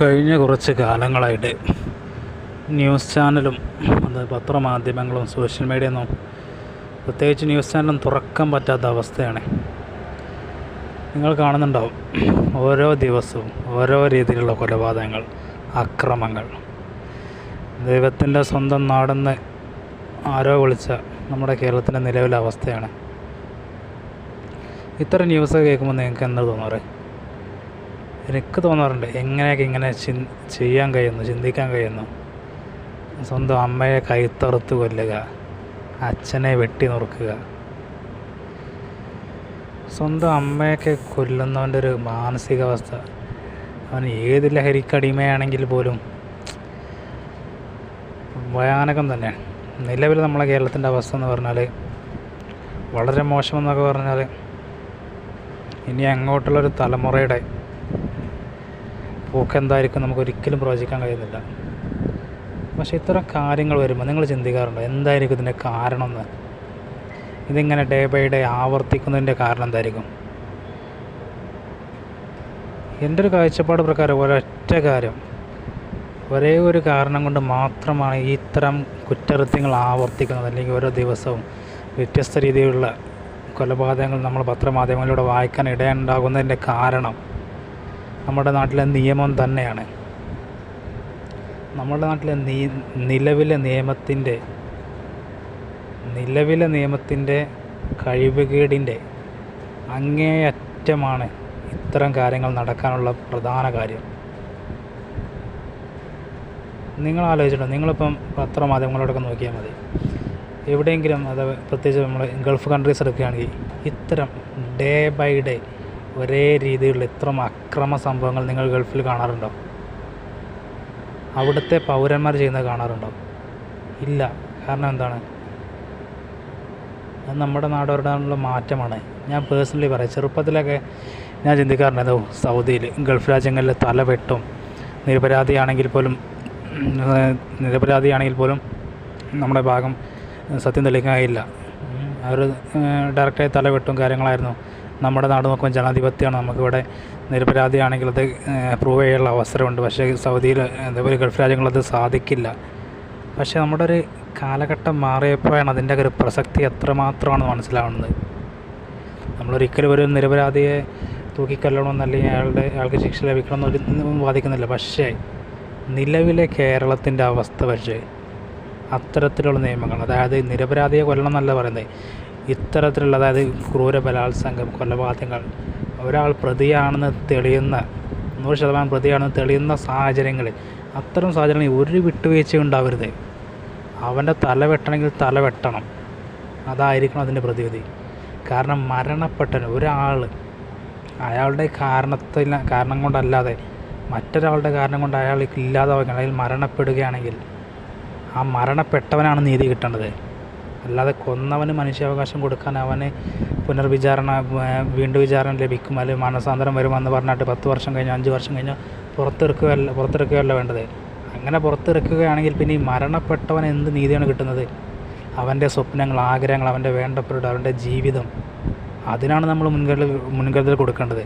കഴിഞ്ഞ കുറച്ച് കാലങ്ങളായിട്ട് ന്യൂസ് ചാനലും അത് പത്രമാധ്യമങ്ങളും സോഷ്യൽ മീഡിയ ഒന്നും പ്രത്യേകിച്ച് ന്യൂസ് ചാനലും തുറക്കാൻ പറ്റാത്ത അവസ്ഥയാണ്. നിങ്ങൾ കാണുന്നുണ്ടാവും ഓരോ ദിവസവും ഓരോ രീതിയിലുള്ള കൊലപാതകങ്ങൾ അക്രമങ്ങൾ. ദൈവത്തിന്റെ സ്വന്തം നാടെന്ന് ആരോ വിളിച്ച നമ്മുടെ കേരളത്തിന്റെ നിലവിലെ അവസ്ഥയാണ്. ഇത്തരം ന്യൂസ് കേൾക്കുമ്പോൾ നിങ്ങൾക്ക് എന്താ തോന്നാറ്? എനിക്ക് തോന്നാറുണ്ട് എങ്ങനെയൊക്കെ ഇങ്ങനെ ചെയ്യാൻ കഴിയുന്നു ചിന്തിക്കാൻ കഴിയുന്നു. സ്വന്തം അമ്മയെ കൈത്തറുത്ത് കൊല്ലുക അച്ഛനെ വെട്ടി നുറുക്കുക. സ്വന്തം അമ്മയൊക്കെ കൊല്ലുന്നവന്റെ ഒരു മാനസികാവസ്ഥ. അവൻ ഏത് ലഹരിക്കടിമയാണെങ്കിൽ പോലും ഭയാനകം തന്നെ. നിലവിൽ നമ്മളെ കേരളത്തിന്റെ അവസ്ഥ എന്ന് പറഞ്ഞാൽ വളരെ മോശമെന്നൊക്കെ പറഞ്ഞാൽ ഇനി അങ്ങോട്ടുള്ളൊരു തലമുറയുടെ പോക്ക് എന്തായിരിക്കും നമുക്ക് ഒരിക്കലും പ്രവചിക്കാൻ കഴിയുന്നില്ല. പക്ഷേ ഇത്തരം കാര്യങ്ങൾ വരുമ്പോൾ നിങ്ങൾ ചിന്തിക്കാറുണ്ടോ? എന്തായിരിക്കും ഇതിന്റെ കാരണം എന്ന് ഇതിങ്ങനെ ഡേ ബൈ ഡേ ആവർത്തിക്കുന്നതിന്റെ കാരണം എന്തായിരിക്കും? എന്റെ ഒരു കാഴ്ചപ്പാട് പ്രകാരം ഒരൊറ്റ കാര്യം. ഒരേ ഒരു കാരണം കൊണ്ട് മാത്രമാണ് ഈ ഇത്തരം കുറ്റകൃത്യങ്ങൾ ആവർത്തിക്കുന്നത്. അല്ലെങ്കിൽ ഓരോ ദിവസവും വ്യത്യസ്ത രീതിയിലുള്ള കൊലപാതകങ്ങൾ നമ്മൾ പത്രമാധ്യമങ്ങളിലൂടെ വായിക്കാൻ ഇടയുണ്ടാകുന്നതിന്റെ കാരണം. നമ്മുടെ നാട്ടിലെ നിയമം തന്നെയാണ്. നമ്മുടെ നാട്ടിലെ നീ നിലവിലെ നിയമത്തിന്റെ നിലവിലെ നിയമത്തിന്റെ കഴിവുകേടിന്റെ അങ്ങേയറ്റമാണ് ഇത്തരം കാര്യങ്ങൾ നടക്കാനുള്ള പ്രധാന കാര്യം. നിങ്ങൾ ആലോചിച്ചിട്ടോ നിങ്ങളിപ്പം പത്രമാധ്യമങ്ങളോടൊക്കെ നോക്കിയാൽ മതി. എവിടെയെങ്കിലും അത് പ്രത്യേകിച്ച് നമ്മൾ ഗൾഫ് കൺട്രീസ് എടുക്കുകയാണെങ്കിൽ ഇത്തരം ഡേ ബൈ ഡേ ഒരേ രീതിയിലുള്ള ഇത്തരം അക്രമ സംഭവങ്ങൾ നിങ്ങൾ ഗൾഫിൽ കാണാറുണ്ടോ? അവിടുത്തെ പൗരന്മാർ ചെയ്യുന്നത് കാണാറുണ്ടോ? ഇല്ല. കാരണം എന്താണ്? അത് നമ്മുടെ നാടോടാനുള്ള മാറ്റമാണ്. ഞാൻ പേഴ്സണലി പറയാം. ചെറുപ്പത്തിലൊക്കെ ഞാൻ ചിന്തിക്കാറുണ്ട് സൗദിയിൽ ഗൾഫ് രാജ്യങ്ങളിൽ തല വെട്ടും. നിരപരാധിയാണെങ്കിൽ പോലും നിരപരാധിയാണെങ്കിൽ പോലും നമ്മുടെ ഭാഗം സത്യം തെളിക്കാനായില്ല അവർ ഡയറക്റ്റായി തല വെട്ടും കാര്യങ്ങളായിരുന്നു. നമ്മുടെ നാട് നോക്കുമ്പോൾ ജനാധിപത്യമാണ്. നമുക്കിവിടെ നിരപരാധിയാണെങ്കിൽ അത് പ്രൂവ് ചെയ്യാനുള്ള അവസരമുണ്ട്. പക്ഷേ സൗദിയിൽ അതേപോലെ ഗൾഫ് രാജ്യങ്ങളത് സാധിക്കില്ല. പക്ഷേ നമ്മുടെ ഒരു കാലഘട്ടം മാറിയപ്പോഴാണ് അതിന്റെ ഒരു പ്രസക്തി എത്രമാത്രമാണെന്ന് മനസ്സിലാവുന്നത്. നമ്മളൊരിക്കലും ഒരു നിരപരാധിയെ തൂക്കിക്കൊല്ലണമെന്ന് അല്ലെങ്കിൽ അയാളുടെ അയാൾക്ക് ശിക്ഷ ലഭിക്കണം എന്നൊരു വാദിക്കുന്നില്ല. പക്ഷേ നിലവിലെ കേരളത്തിന്റെ അവസ്ഥ പക്ഷേ അത്തരത്തിലുള്ള നിയമങ്ങൾ അതായത് നിരപരാധിയെ കൊല്ലണം എന്നല്ല പറയുന്നത്. ഇത്തരത്തിലുള്ള അതായത് ക്രൂര ബലാത്സംഗം കൊലപാതകങ്ങൾ ഒരാൾ പ്രതിയാണെന്ന് തെളിയുന്ന നൂറ് ശതമാനം പ്രതിയാണെന്ന് തെളിയുന്ന സാഹചര്യങ്ങളിൽ അത്തരം സാഹചര്യങ്ങളിൽ ഒരു വിട്ടുവീഴ്ചയും ഉണ്ടാവരുത്. അവന്റെ തല വെട്ടണമെങ്കിൽ തല വെട്ടണം. അതായിരിക്കണം അതിന്റെ പ്രതിവിധി. കാരണം മരണപ്പെട്ട ഒരാൾ അയാളുടെ കാരണത്തിൽ കാരണം കൊണ്ടല്ലാതെ മറ്റൊരാളുടെ കാരണം കൊണ്ട് അയാൾ ഇല്ലാതാവുകയാണ്. അല്ലെങ്കിൽ മരണപ്പെടുകയാണെങ്കിൽ ആ മരണപ്പെട്ടവനാണ് നീതി കിട്ടേണ്ടത്. അല്ലാതെ കൊന്നവന് മനുഷ്യാവകാശം കൊടുക്കാൻ അവന് പുനർവിചാരണ വീണ്ടും വിചാരണ ലഭിക്കും. അല്ലെങ്കിൽ മാനസാന്തരം വരുമെന്ന് പറഞ്ഞിട്ട് പത്ത് വർഷം കഴിഞ്ഞ് അഞ്ച് വർഷം കഴിഞ്ഞോ പുറത്തിറക്കുകയല്ല പുറത്തിറക്കുകയല്ല വേണ്ടത്. അങ്ങനെ പുറത്തിറക്കുകയാണെങ്കിൽ പിന്നെ ഈ മരണപ്പെട്ടവൻ എന്ത് നീതിയാണ് കിട്ടുന്നത്? അവന്റെ സ്വപ്നങ്ങൾ ആഗ്രഹങ്ങൾ അവന്റെ വേണ്ടപ്പെട്ട അവന്റെ ജീവിതം. അതിനാണ് നമ്മൾ മുൻകരുതൽ മുൻകരുതൽ കൊടുക്കേണ്ടത്.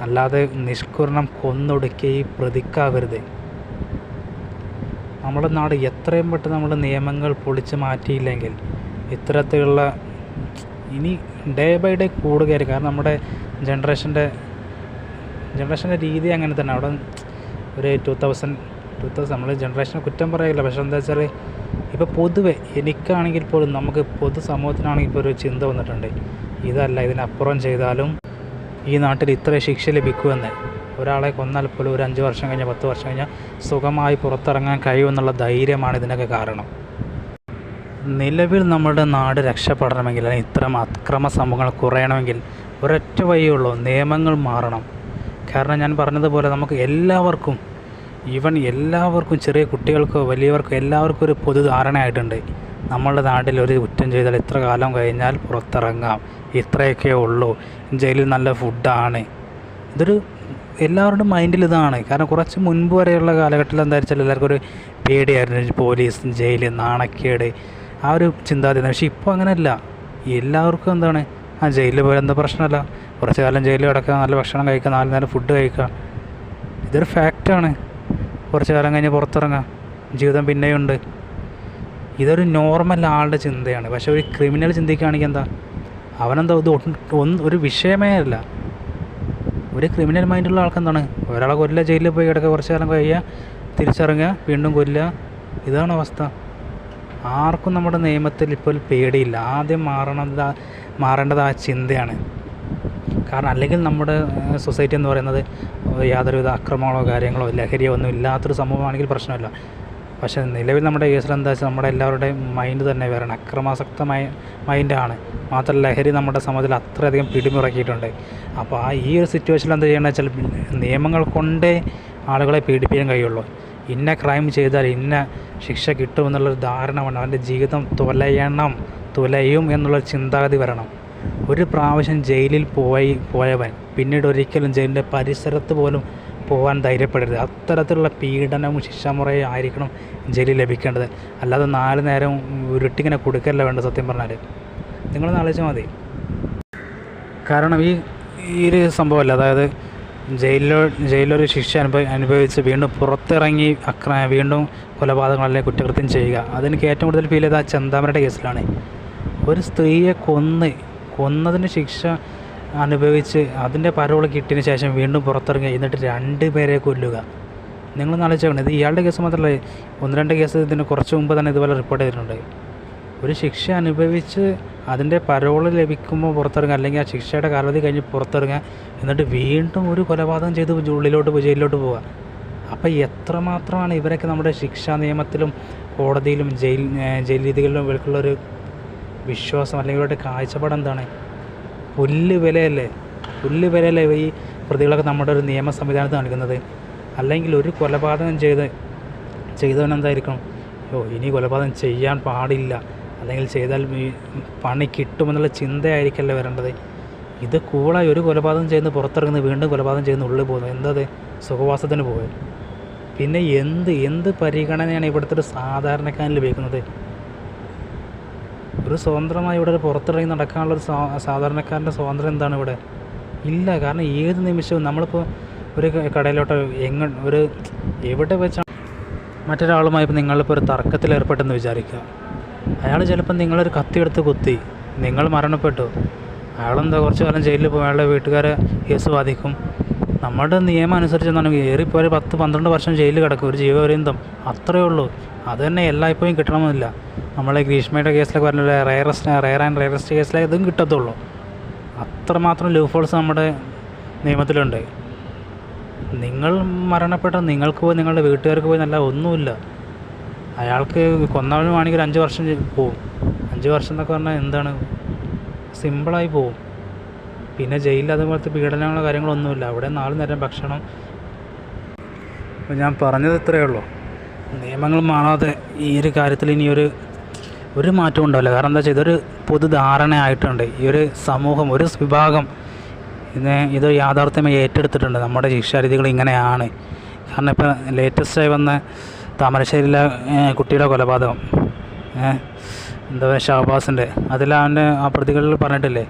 അല്ലാതെ നിഷ്കുരണം കൊന്നൊടുക്കി പ്രതിക്കാവരുത്. നമ്മുടെ നാട് എത്രയും പെട്ടെന്ന് നമ്മുടെ നിയമങ്ങൾ പൊളിച്ച് മാറ്റിയില്ലെങ്കിൽ ഇത്തരത്തിലുള്ള ഇനി ഡേ ബൈ ഡേ കൂടുകയായിരിക്കും കാരണം നമ്മുടെ ജനറേഷന്റെ ജനറേഷന്റെ രീതി അങ്ങനെ തന്നെ. അവിടെ ഒരു ടു തൗസൻഡ് ടു തൗസൻഡ് നമ്മൾ ജനറേഷനെ കുറ്റം പറയില്ല. പക്ഷെ എന്താ വെച്ചാൽ ഇപ്പോൾ പൊതുവെ എനിക്കാണെങ്കിൽ പോലും നമുക്ക് പൊതു സമൂഹത്തിനാണെങ്കിൽ ഇപ്പോൾ ഒരു ചിന്ത വന്നിട്ടുണ്ട്. ഇതല്ല ഇതിനപ്പുറം ചെയ്താലും ഈ നാട്ടിൽ ഇത്ര ശിക്ഷ ലഭിക്കുമെന്ന്. ഒരാളെ കൊന്നാൽ പോലും ഒരു അഞ്ച് വർഷം കഴിഞ്ഞാൽ പത്ത് വർഷം കഴിഞ്ഞാൽ സുഖമായി പുറത്തിറങ്ങാൻ കഴിയുമെന്നുള്ള ധൈര്യമാണ് ഇതിനൊക്കെ കാരണം. നിലവിൽ നമ്മുടെ നാട് രക്ഷപ്പെടണമെങ്കിൽ അല്ലെങ്കിൽ ഇത്തരം അക്രമ സംഭവങ്ങൾ കുറയണമെങ്കിൽ ഒരൊറ്റ വഴിയുള്ളൂ നിയമങ്ങൾ മാറണം. കാരണം ഞാൻ പറഞ്ഞതുപോലെ നമുക്ക് എല്ലാവർക്കും ഈവൻ എല്ലാവർക്കും ചെറിയ കുട്ടികൾക്കോ വലിയവർക്കോ എല്ലാവർക്കും ഒരു പൊതുധാരണയായിട്ടുണ്ട് നമ്മളുടെ നാട്ടിൽ ഒരു കുറ്റം ചെയ്താൽ ഇത്ര കാലം കഴിഞ്ഞാൽ പുറത്തിറങ്ങാം. ഇത്രയൊക്കെ ഉള്ളൂ. ജയിലിൽ നല്ല ഫുഡാണ്. ഇതൊരു എല്ലാവരുടെയും മൈൻഡിൽ ഇതാണ്. കാരണം കുറച്ച് മുൻപ് വരെയുള്ള കാലഘട്ടത്തിൽ എന്താ വെച്ചാൽ എല്ലാവർക്കും ഒരു പേടിയായിരുന്നു. പോലീസ് ജയിൽ നാണക്കേട്. ആ ഒരു ചിന്താഗതി. പക്ഷേ ഇപ്പോൾ അങ്ങനെയല്ല. എല്ലാവർക്കും എന്താണ്? ആ ജയിലിൽ പോയാൽ എന്താ പ്രശ്നമല്ല. കുറച്ച് കാലം ജയിലിൽ കിടക്കുക നല്ല ഭക്ഷണം കഴിക്കുക നാല് നേരം ഫുഡ് കഴിക്കുക. ഇതൊരു ഫാക്റ്റാണ് കുറച്ച് കാലം കഴിഞ്ഞ് പുറത്തിറങ്ങുക. ജീവിതം പിന്നെയുണ്ട് ഇതൊരു നോർമൽ ആളുടെ ചിന്തയാണ്. പക്ഷേ ഒരു ക്രിമിനൽ ചിന്തിക്കുകയാണെങ്കിൽ എന്താ? അവനെന്താ ഇത് ഒരു വിഷയമേ അല്ല. ഒരു ക്രിമിനൽ മൈൻഡുള്ള ആൾക്കെന്താണ് ഒരാളെ കൊല്ലുക ജയിലിൽ പോയി കിടക്കുക കുറച്ച് കാലം കഴിയുക തിരിച്ചിറങ്ങുക വീണ്ടും കൊല്ലുക. ഇതാണ് അവസ്ഥ. ആർക്കും നമ്മുടെ നിയമത്തിൽ ഇപ്പോൾ പേടിയില്ല. ആദ്യം മാറണത് മാറേണ്ടത് ആ ചിന്തയാണ്. കാരണം അല്ലെങ്കിൽ നമ്മുടെ സൊസൈറ്റി എന്ന് പറയുന്നത് യാതൊരുവിധ അക്രമങ്ങളോ കാര്യങ്ങളോ ലഹരിയോ ഒന്നും ഇല്ലാത്തൊരു സംഭവമാണെങ്കിൽ പ്രശ്നമില്ല. പക്ഷേ നിലവിൽ നമ്മുടെ കേസിൽ എന്താ വെച്ചാൽ നമ്മുടെ എല്ലാവരുടെയും മൈൻഡ് തന്നെ വരണം അക്രമാസക്തമായ മൈൻഡാണ് മാത്രമല്ല ലഹരി നമ്മുടെ സമൂഹത്തിൽ അത്രയധികം പിടിമുറക്കിയിട്ടുണ്ട്. അപ്പോൾ ആ ഈ ഒരു സിറ്റുവേഷനിൽ എന്താ ചെയ്യണമെന്ന് വെച്ചാൽ നിയമങ്ങൾ കൊണ്ടേ ആളുകളെ പീഡിപ്പിക്കാൻ കഴിയുള്ളൂ. ഇന്ന ക്രൈം ചെയ്താൽ ഇന്ന ശിക്ഷ കിട്ടുമെന്നുള്ളൊരു ധാരണ വേണം അവന്റെ ജീവിതം തുലയണം തുലയും എന്നുള്ള ചിന്താഗതി വരണം. ഒരു പ്രാവശ്യം ജയിലിൽ പോയി പോയവൻ പിന്നീട് ഒരിക്കലും ജയിലിന്റെ പരിസരത്ത് പോലും പോകാൻ ധൈര്യപ്പെടരുത്. അത്തരത്തിലുള്ള പീഡനവും ശിക്ഷാമുറയും ആയിരിക്കണം ജയിലിൽ ലഭിക്കേണ്ടത്. അല്ലാതെ നാല് നേരം ഉരുട്ടിങ്ങനെ കൊടുക്കല്ല വേണ്ട സത്യം പറഞ്ഞാൽ നിങ്ങളൊന്ന് ആലോചിച്ചാൽ മതി. കാരണം ഈ ഈ ഒരു സംഭവമല്ല? അതായത് ജയിലിലോ ജയിലിലൊരു ശിക്ഷ അനുഭവ അനുഭവിച്ച് വീണ്ടും പുറത്തിറങ്ങി അക്ര വീണ്ടും കൊലപാതകങ്ങൾ അല്ലെങ്കിൽ കുറ്റകൃത്യം ചെയ്യുക. അതെനിക്ക് ഏറ്റവും കൂടുതൽ ഫീൽ ചെയ്ത ആ ചെന്താമരയുടെ കേസിലാണ്. ഒരു സ്ത്രീയെ കൊന്ന് കൊന്നതിന് ശിക്ഷ അനുഭവിച്ച് അതിന്റെ പരോൾ കിട്ടിയതിന് ശേഷം വീണ്ടും പുറത്തിറങ്ങി എന്നിട്ട് രണ്ട് പേരെ കൊല്ലുക. നിങ്ങൾ ആലോചിക്കണം ഇത് ഇയാളുടെ കേസ് മാത്രമല്ല ഒന്ന് രണ്ട് കേസ് ഇതിന് കുറച്ച് മുമ്പ് തന്നെ ഇതുപോലെ റിപ്പോർട്ട് ചെയ്തിട്ടുണ്ട്. ഒരു ശിക്ഷ അനുഭവിച്ച് അതിന്റെ പരോൾ ലഭിക്കുമ്പോൾ പുറത്തിറങ്ങുക അല്ലെങ്കിൽ ആ ശിക്ഷയുടെ കാലാവധി കഴിഞ്ഞ് പുറത്തിറങ്ങുക എന്നിട്ട് വീണ്ടും ഒരു കൊലപാതകം ചെയ്ത് ഉള്ളിലോട്ട് ജയിലിലോട്ട് പോവുക. അപ്പോൾ എത്രമാത്രമാണ് ഇവരൊക്കെ നമ്മുടെ ശിക്ഷാ നിയമത്തിലും കോടതിയിലും ജയിൽ ജയിൽ രീതികളിലും ഇവർക്കുള്ളൊരു വിശ്വാസം അല്ലെങ്കിൽ ഇവരുടെ കാഴ്ചപ്പാട് എന്താണ്? പുല്ല് വിലയല്ലേ? പുല്ല് വിലയല്ലേ ഈ പ്രതികളൊക്കെ നമ്മുടെ ഒരു നിയമ സംവിധാനത്ത് നൽകുന്നത്? അല്ലെങ്കിൽ ഒരു കൊലപാതകം ചെയ്ത് ചെയ്തവൻ എന്തായിരിക്കണം? ഓ ഇനി കൊലപാതകം ചെയ്യാൻ പാടില്ല. അല്ലെങ്കിൽ ചെയ്താൽ പണി കിട്ടുമെന്നുള്ള ചിന്തയായിരിക്കല്ലേ വരേണ്ടത്? ഇത് കൂളായി ഒരു കൊലപാതകം ചെയ്യുന്ന പുറത്തിറങ്ങുന്നത് വീണ്ടും കൊലപാതകം ചെയ്യുന്ന ഉള്ളിൽ പോകുന്നത്. എന്തത് സുഖവാസത്തിന് പോകാൻ പിന്നെ എന്ത് എന്ത് പരിഗണനയാണ് ഇവിടുത്തെ ഒരു സാധാരണക്കാരിൽ ലഭിക്കുന്നത്? ഒരു സ്വതന്ത്രമായി ഇവിടെ ഒരു പുറത്തിറങ്ങി നടക്കാനുള്ള ഒരു സാധാരണക്കാരന്റെ സ്വാതന്ത്ര്യം എന്താണ് ഇവിടെ? ഇല്ല കാരണം ഏത് നിമിഷവും നമ്മളിപ്പോൾ ഒരു കടയിലോട്ടോ എങ്ങ ഒരു എവിടെ വെച്ചാണ് മറ്റൊരാളുമായി ഇപ്പോൾ നിങ്ങളിപ്പോൾ ഒരു തർക്കത്തിൽ ഏർപ്പെട്ടെന്ന് വിചാരിക്കുക. അയാൾ ചിലപ്പോൾ നിങ്ങളൊരു കത്തിയെടുത്ത് കുത്തി നിങ്ങൾ മരണപ്പെട്ടു. അയാളെന്താ കുറച്ച് കാലം ജയിലിൽ പോകും അയാളുടെ വീട്ടുകാരെ കേസ് ബാധിക്കും. നമ്മുടെ നിയമം അനുസരിച്ച് എന്താണ് ഏറിപ്പോൾ ഒരു പത്ത് പന്ത്രണ്ട് വർഷം ജയിലിൽ കിടക്കും ഒരു ജീവപര്യന്തം. അത്രയേ ഉള്ളൂ. അത് തന്നെ എല്ലായ്പ്പോഴും കിട്ടണമെന്നില്ല. നമ്മളെ ഗ്രീഷ്മയുടെ കേസിലൊക്കെ പറഞ്ഞില്ല റയറസ്റ്റ് റയർ ആൻഡ് റയറസ്റ്റ് കേസിലെ ഇതും കിട്ടത്തുള്ളൂ. അത്രമാത്രം ലൂഫോൾസ് നമ്മുടെ നിയമത്തിലുണ്ട്. നിങ്ങൾ മരണപ്പെട്ട നിങ്ങൾക്ക് പോയി നിങ്ങളുടെ വീട്ടുകാർക്ക് പോയി നല്ല ഒന്നുമില്ല. അയാൾക്ക് കൊന്നവന് വേണമെങ്കിൽ അഞ്ച് വർഷം പോവും. അഞ്ച് വർഷം എന്നൊക്കെ പറഞ്ഞാൽ എന്താണ്? സിമ്പിളായി പോവും. പിന്നെ ജയിലിൽ അതുപോലത്തെ പീഡനങ്ങളോ കാര്യങ്ങളൊന്നുമില്ല. അവിടെ നാല് നേരം ഭക്ഷണം. അപ്പോൾ ഞാൻ പറഞ്ഞത് ഇത്രയേ ഉള്ളൂ. നിയമങ്ങൾ മാറാതെ ഈ ഒരു കാര്യത്തിൽ ഇനി ഒരു ഒരു മാറ്റവും ഉണ്ടാവില്ല. കാരണം എന്താ വെച്ചാൽ ഇതൊരു പൊതുധാരണ ആയിട്ടുണ്ട് ഈ ഒരു സമൂഹം ഒരു വിഭാഗം ഇത് ഇത് യാഥാർത്ഥ്യമായി ഏറ്റെടുത്തിട്ടുണ്ട്. നമ്മുടെ ശിക്ഷാരീതികൾ ഇങ്ങനെയാണ്. കാരണം ഇപ്പോൾ ലേറ്റസ്റ്റായി വന്ന താമരശ്ശേരിയിലെ കുട്ടിയുടെ കൊലപാതകം. എന്താ ഷഹബാസിന്റെ അതിൽ ആ പ്രതികളിൽ പറഞ്ഞിട്ടില്ലേ?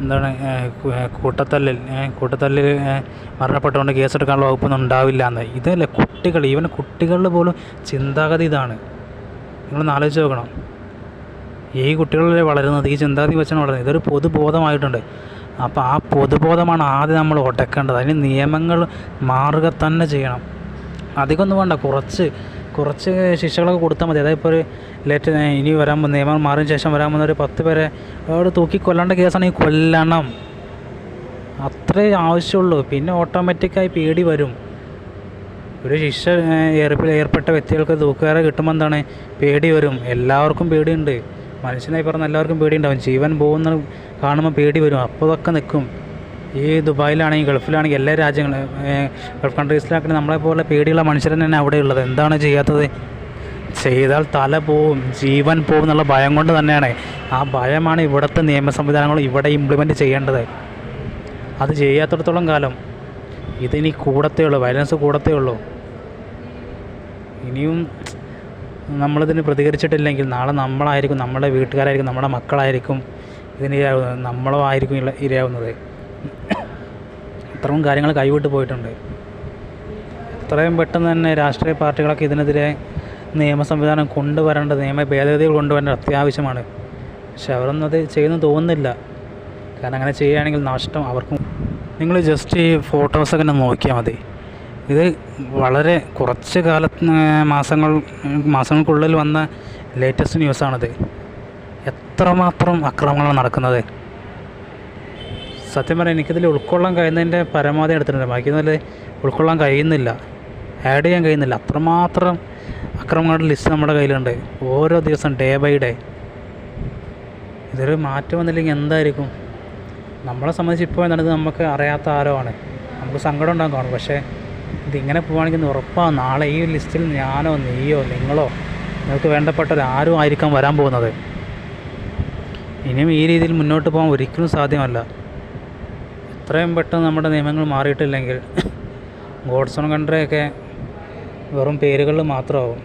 എന്താണ് കൂട്ടത്തല്ലിൽ കൂട്ടത്തല്ലിൽ മരണപ്പെട്ടുകൊണ്ട് കേസെടുക്കാനുള്ള വകുപ്പൊന്നും ഉണ്ടാവില്ല എന്ന്. ഇതല്ലേ കുട്ടികൾ ഈവൻ കുട്ടികളിൽ പോലും ചിന്താഗതി ഇതാണ്. നിങ്ങളൊന്ന് ആലോചിച്ച് നോക്കണം. ഈ കുട്ടികളിലെ വളരുന്നത്? ഈ ചിന്താഗതി വെച്ചാണ് വളരുന്നത്. ഇതൊരു പൊതുബോധമായിട്ടുണ്ട്. അപ്പോൾ ആ പൊതുബോധമാണ് ആദ്യം നമ്മൾ ഉടക്കേണ്ടത് അതിന് നിയമങ്ങൾ മാറുക തന്നെ ചെയ്യണം. അധികമൊന്നും വേണ്ട. കുറച്ച് കുറച്ച് ശിക്ഷകളൊക്കെ കൊടുത്താൽ മതി. അതായത് ഇപ്പോൾ ഒരു ലേറ്റ് ഇനി വരാൻ പോകുന്ന നിയമം മാറിയ ശേഷം വരാൻ പോകുന്ന ഒരു പത്ത് പേരെ അവിടെ തൂക്കി കൊല്ലേണ്ട കേസാണെങ്കിൽ കൊല്ലണം. അത്രേ ആവശ്യമുള്ളൂ. പിന്നെ ഓട്ടോമാറ്റിക്കായി പേടി വരും. ഒരു ശിക്ഷ ഏർപ്പിൽ ഏർപ്പെ ഏർപ്പെട്ട വ്യക്തികൾക്ക് തൂക്കുകാരെ കിട്ടുമ്പോൾ എന്താണ്? പേടി വരും. എല്ലാവർക്കും പേടിയുണ്ട്. മനുഷ്യനായി പറഞ്ഞ എല്ലാവർക്കും പേടിയുണ്ടാവും. ജീവൻ പോകുന്ന കാണുമ്പോൾ പേടി വരും. അപ്പോൾ അതൊക്കെ നിൽക്കും ഈ ദുബായിലാണെങ്കിൽ ഗൾഫിലാണെങ്കിൽ എല്ലാ രാജ്യങ്ങളും ഗൾഫ് കൺട്രീസിലാണെങ്കിൽ നമ്മളെ പോലെ പേടിയുള്ള മനുഷ്യർ തന്നെ അവിടെ ഉള്ളത് എന്താണ് ചെയ്യാത്തത്? ചെയ്താൽ തല പോവും ജീവൻ പോവും എന്നുള്ള ഭയം കൊണ്ട് തന്നെയാണ്. ആ ഭയമാണ് ഇവിടുത്തെ നിയമ സംവിധാനങ്ങൾ ഇവിടെ ഇംപ്ലിമെന്റ് ചെയ്യേണ്ടത്. അത് ചെയ്യാത്തിടത്തോളം കാലം ഇതിനി കൂടത്തേ ഉള്ളൂ വയലൻസ് കൂടത്തേ ഉള്ളൂ. ഇനിയും നമ്മളിതിന് പ്രതികരിച്ചിട്ടില്ലെങ്കിൽ നാളെ നമ്മളായിരിക്കും നമ്മുടെ വീട്ടുകാരായിരിക്കും നമ്മുടെ മക്കളായിരിക്കും ഇതിന് ഇരയാവുന്നത് നമ്മളോ ആയിരിക്കും ഇരയാവുന്നത്. ഇത്രയും കാര്യങ്ങൾ കൈവിട്ട് പോയിട്ടുണ്ട്. എത്രയും പെട്ടെന്ന് തന്നെ രാഷ്ട്രീയ പാർട്ടികളൊക്കെ ഇതിനെതിരെ നിയമ സംവിധാനം കൊണ്ടുവരേണ്ട നിയമ ഭേദഗതികൾ കൊണ്ടുവരേണ്ടത് അത്യാവശ്യമാണ്. പക്ഷെ അവരൊന്നും അത് ചെയ്യുന്നു തോന്നുന്നില്ല. കാരണം അങ്ങനെ ചെയ്യുകയാണെങ്കിൽ നഷ്ടം അവർക്കും. നിങ്ങൾ ജസ്റ്റ് ഈ ഫോട്ടോസൊക്കെ ഒന്ന് നോക്കിയാൽ മതി. ഇത് വളരെ കുറച്ച് കാല മാസങ്ങൾ മാസങ്ങൾക്കുള്ളിൽ വന്ന ലേറ്റസ്റ്റ് ന്യൂസാണിത് എത്രമാത്രം അക്രമങ്ങളാണ് നടക്കുന്നത്. സത്യം പറഞ്ഞാൽ എനിക്കിതിൽ ഉൾക്കൊള്ളാൻ കഴിയുന്നതിന്റെ പരമാവധി എടുത്തിട്ടുണ്ട്. ബാക്കി നല്ല ഉൾക്കൊള്ളാൻ കഴിയുന്നില്ല. ആഡ് ചെയ്യാൻ കഴിയുന്നില്ല. അത്രമാത്രം അക്രമങ്ങളുടെ ലിസ്റ്റ് നമ്മുടെ കയ്യിലുണ്ട്. ഓരോ ദിവസം ഡേ ബൈ ഡേ ഇതൊരു മാറ്റം വന്നില്ലെങ്കിൽ എന്തായിരിക്കും? നമ്മളെ സംബന്ധിച്ച് ഇപ്പോൾ നടന്നത് നമുക്ക് അറിയാത്ത ആരോ ആണ്. നമുക്ക് സങ്കടം ഉണ്ടാകും കാണും. പക്ഷേ ഇതിങ്ങനെ പോവുകയാണെങ്കിൽ ഉറപ്പാണ് നാളെ ഈ ലിസ്റ്റിൽ ഞാനോ നീയോ നിങ്ങളോ നിങ്ങൾക്ക് വേണ്ടപ്പെട്ട ആരും ആയിരിക്കാം വരാൻ പോകുന്നത്. ഇനിയും ഈ രീതിയിൽ മുന്നോട്ട് പോകാൻ ഒരിക്കലും സാധ്യമല്ല. എത്രയും പെട്ടെന്ന് നമ്മുടെ നിയമങ്ങൾ മാറിയിട്ടില്ലെങ്കിൽ ഗോഡ്സ് ഓൺ കൺട്രിയൊക്കെ വെറും പേരുകളിൽ മാത്രമാവും.